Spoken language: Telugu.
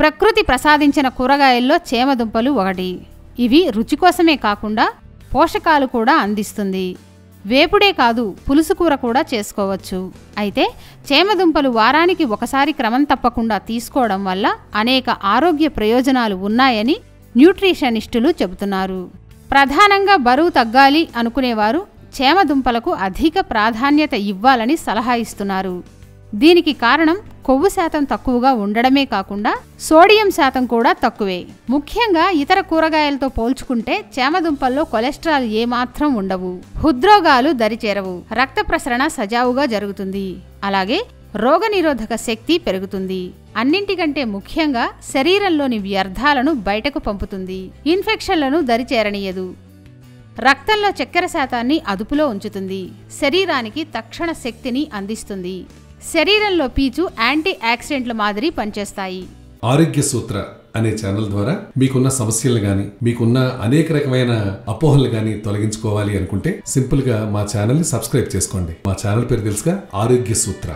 ప్రకృతి ప్రసాదించిన కూరగాయల్లో చేమదుంపలు ఒకటి. ఇవి రుచి కోసమే కాకుండా పోషకాలు కూడా అందిస్తుంది. వేపుడే కాదు పులుసు కూర కూడా చేసుకోవచ్చు. అయితే చేమదుంపలు వారానికి ఒకసారి క్రమం తప్పకుండా తీసుకోవడం వల్ల అనేక ఆరోగ్య ప్రయోజనాలు ఉన్నాయని న్యూట్రిషనిస్టులు చెబుతున్నారు. ప్రధానంగా బరువు తగ్గాలి అనుకునేవారు చేమదుంపలకు అధిక ప్రాధాన్యత ఇవ్వాలని సలహా ఇస్తున్నారు. దీనికి కారణం కొవ్వు శాతం తక్కువగా ఉండడమే కాకుండా సోడియం శాతం కూడా తక్కువే. ముఖ్యంగా ఇతర కూరగాయలతో పోల్చుకుంటే చేమదుంపల్లో కొలెస్ట్రాల్ ఏమాత్రం ఉండవు. హృద్రోగాలు దరిచేరవు. రక్త ప్రసరణ సజావుగా జరుగుతుంది. అలాగే రోగనిరోధక శక్తి పెరుగుతుంది. అన్నింటికంటే ముఖ్యంగా శరీరంలోని వ్యర్థాలను బయటకు పంపుతుంది. ఇన్ఫెక్షన్లను దరిచేరనీయదు. రక్తంలో చక్కెర శాతాన్ని అదుపులో ఉంచుతుంది. శరీరానికి తక్షణ శక్తిని అందిస్తుంది. శరీరంలో పీచు యాంటీ ఆక్సిడెంట్ల మాదిరి పనిచేస్తాయి. ఆరోగ్య సూత్ర అనే ఛానల్ ద్వారా మీకున్న సమస్యలు గాని మీకున్న అనేక రకమైన అపోహలు గాని తొలగించుకోవాలి అనుకుంటే సింపుల్గా మా ఛానల్ని సబ్స్క్రైబ్ చేసుకోండి. మా ఛానల్ పేరు తెలుసుగా ఆరోగ్య సూత్ర.